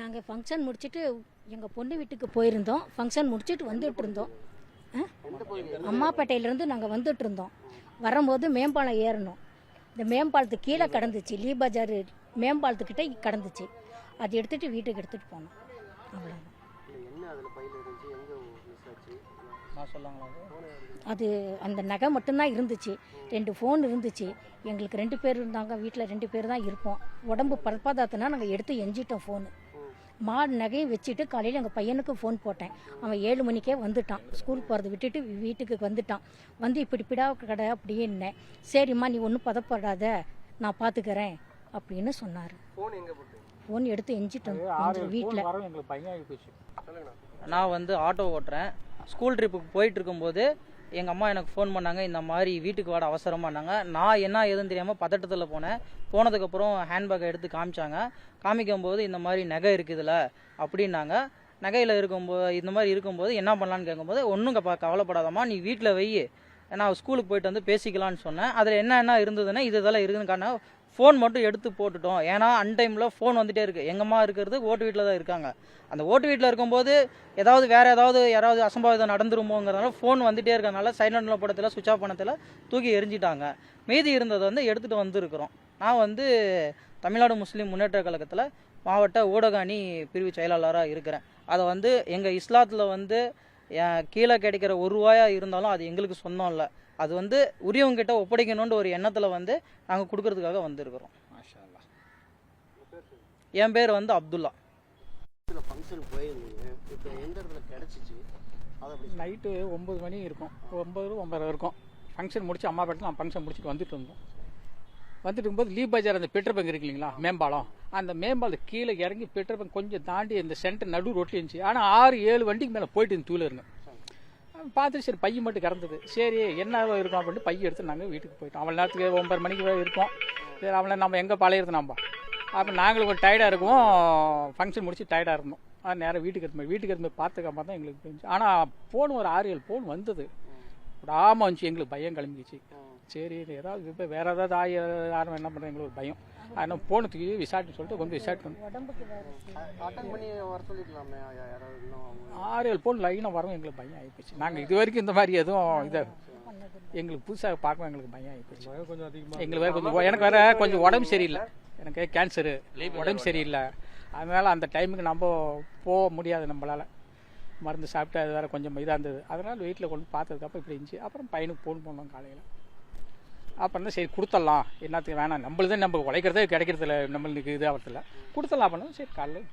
நாங்கள் ஃபங்க்ஷன் முடிச்சுட்டு எங்கள் பொண்ணு வீட்டுக்கு போயிருந்தோம். ஃபங்க்ஷன் முடிச்சுட்டு வந்துட்டு இருந்தோம்? அம்மாப்பேட்டையிலேருந்து நாங்கள் வந்துட்டு இருந்தோம். வரும்போது மேம்பாலம் ஏறணும். இந்த மேம்பாலத்துக்கு கீழே கடந்துச்சு. லீ பஜார் மேம்பாலத்துக்கிட்ட கடந்துச்சு. அது எடுத்துகிட்டு வீட்டுக்கு எடுத்துகிட்டு போனோம். சொல்லாங்களா அது? அந்த நகை மட்டும்தான் இருந்துச்சு. ரெண்டு ஃபோன் இருந்துச்சு. எங்களுக்கு ரெண்டு பேர் இருந்தாங்க. வீட்டில் ரெண்டு பேர் தான் இருப்போம். உடம்பு பரப்பாதாத்துனா நாங்கள் எடுத்து எஞ்சிட்டோம் ஃபோனு மா நகையை வச்சுட்டு காலையில் எங்கள் பையனுக்கு ஃபோன் போட்டேன். அவன் ஏழு மணிக்கே வந்துட்டான். ஸ்கூல் போகிறத விட்டுட்டு வீட்டுக்கு வந்துட்டான். வந்து இப்படி பிடா கடை அப்படின்னேன் சரிம்மா நீ ஒன்றும் பதப்படாத. நான் பார்த்துக்கிறேன் அப்படின்னு சொன்னார். ஃபோன் எடுத்து எஞ்சிட்டோம். வீட்டில் நான் வந்து ஆட்டோ ஓட்டுறேன். ஸ்கூல் ட்ரிப்புக்கு போயிட்டு இருக்கும்போது எங்கள் அம்மா எனக்கு ஃபோன் பண்ணாங்க இந்த மாதிரி வீட்டுக்கு வாட அவசரமானாங்க நான் என்ன ஏதுன்னு தெரியாமல் பதட்டத்தில் போனேன். போனதுக்கப்புறம் ஹேண்ட்பேக்கை எடுத்து காமிச்சாங்க. காமிக்கும்போது இந்த மாதிரி நகை இருக்குதுல்ல அப்படின்னாங்க. நகையில் இருக்கும்போது இந்த மாதிரி இருக்கும்போது என்ன பண்ணலான்னு கேட்கும்போது ஒன்றும் கவலைப்படாதம்மா நீ வீட்டில் வை நான் ஸ்கூலுக்கு போயிட்டு வந்து பேசிக்கலான்னு சொன்னேன். அதில் என்ன என்ன இருந்ததுன்னா இது இதெல்லாம் இருக்குதுன்னு காரணம் ஃபோன் மட்டும் எடுத்து போட்டுட்டோம். ஏன்னா அன்டைமில் ஃபோன் வந்துகிட்டே இருக்குது எங்கம்மா இருக்கிறது? ஓட்டு வீட்டில் தான் இருக்காங்க. அந்த ஓட்டு வீட்டில் இருக்கும்போது ஏதாவது வேறு ஏதாவது யாராவது அசம்பாவிதம் நடந்துருமோங்கிறதுனால ஃபோன் வந்துகிட்டே இருக்கிறனால சைலண்டில் படத்தில் சுவிச் ஆஃப் பணத்தில் தூக்கி எரிஞ்சிட்டாங்க மீதி இருந்ததை வந்து எடுத்துகிட்டு வந்துருக்குறோம். நான் வந்து தமிழ்நாடு முஸ்லீம் முன்னேற்ற கழகத்தில் மாவட்ட ஊடக அணி பிரிவு செயலாளராக இருக்கிறேன். அதை வந்து எங்கள் இஸ்லாத்தில் வந்து கீழே கிடைக்கிற ஒரு ரூபாயாக இருந்தாலும் அது எங்களுக்கு சொந்தம் இல்லை. அது வந்து உரியவங்க கிட்ட ஒப்படைக்கணுன்ற ஒரு எண்ணத்தில் வந்து நாங்கள் கொடுக்கறதுக்காக வந்திருக்கிறோம். மாஷா அல்லாஹ். என் பேர் வந்து அப்துல்லா. இதில் ஃபங்க்ஷன் போயிருந்தீங்க. இப்போ எந்த இடத்துல கிடச்சிச்சு? நைட்டு ஒம்பது மணி இருக்கும். ஒம்பது ஒம்பது இருக்கும். ஃபங்க்ஷன் முடிச்சு அம்மா பேட்டில் நான் ஃபங்க்ஷன் முடிச்சுட்டு வந்துட்டு இருந்தோம். வந்துட்டு இருக்கும்போது லீ பஜார் அந்த பெட்ரோல் பங்க் இருக்கு இல்லைங்களா? மேம்பாலம். அந்த மேம்பாலம் கீழே இறங்கி பெட்ரோல் பங்க் கொஞ்சம் தாண்டி இந்த சென்டர் நடு ரோட்டில் இருந்துச்சு. ஆனால் ஆறு ஏழு வண்டிக்கு மேலே போயிட்டு இந்த தூள் இருங்க பார்த்துட்டு சரி பையன் மட்டும் கறந்தது சரி என்ன இருக்கும் அப்படின்ட்டு பைய எடுத்து நாங்கள் வீட்டுக்கு போயிட்டோம். அவள் நேரத்துக்கு ஒன்பது மணிக்கு இருக்கோம். சரி அவளை நம்ம எங்கே பழையிறது நம்ம அப்போ நாங்களும் ஒரு டயர்டாக இருக்கோம் ஃபங்க்ஷன் முடிச்சு டயர்டாக இருந்தோம். அது நேராக வீட்டுக்கு எடுத்து போய் வீட்டுக்கு எடுத்து போய் பார்த்துக்காம தான் எங்களுக்கு தெரிஞ்சு ஆனால் ஃபோன் ஒரு ஆறு ஏழு ஃபோன் வந்தது. விடாமல் வந்துச்சு எங்களுக்கு பயம் கிளம்பிச்சு சரி இது ஏதாவது இப்போ வேறு ஏதாவது ஆகி யாரும் என்ன பண்ணுறது எங்களுக்கு ஒரு பயம். அதனால் ஃபோனுக்கு விசாரிட்டு சொல்லிட்டு கொஞ்சம் விசாரிட்டு ஆறு ஏழு ஃபோன் லைனாக வரவும் எங்களுக்கு பயம் ஆகிப்போச்சு நாங்கள் இது வரைக்கும் இந்த மாதிரி எதுவும் இதை எங்களுக்கு புதுசாக பார்க்கவும் எங்களுக்கு பயம் ஆகிப்போச்சு கொஞ்சம் அதிகமாக எங்களுக்கு வேற கொஞ்சம் எனக்கு வேற கொஞ்சம் உடம்பு சரியில்லை. எனக்கு கேன்சரு உடம்பு சரியில்லை. அதனால அந்த டைமுக்கு நம்ம போக முடியாது நம்மளால. மருந்து சாப்பிட்டு அது வேற கொஞ்சம் இதாக இருந்தது. அதனால வீட்டில் கொண்டு பார்த்ததுக்கப்புறம் இப்படி இருந்துச்சு. அப்புறம் பையனுக்கு ஃபோன் பண்ணோம் காலையில். அப்புறம் தான் சரி கொடுத்துடலாம். என்னத்துக்கு வேணாம். நம்மளுதே நம்ம உழைக்கிறதே கிடைக்கிறதில்ல. நம்மளுக்கு இது ஆகிறதில்ல கொடுத்துடலாம் அப்படின்னா சரி காலையில்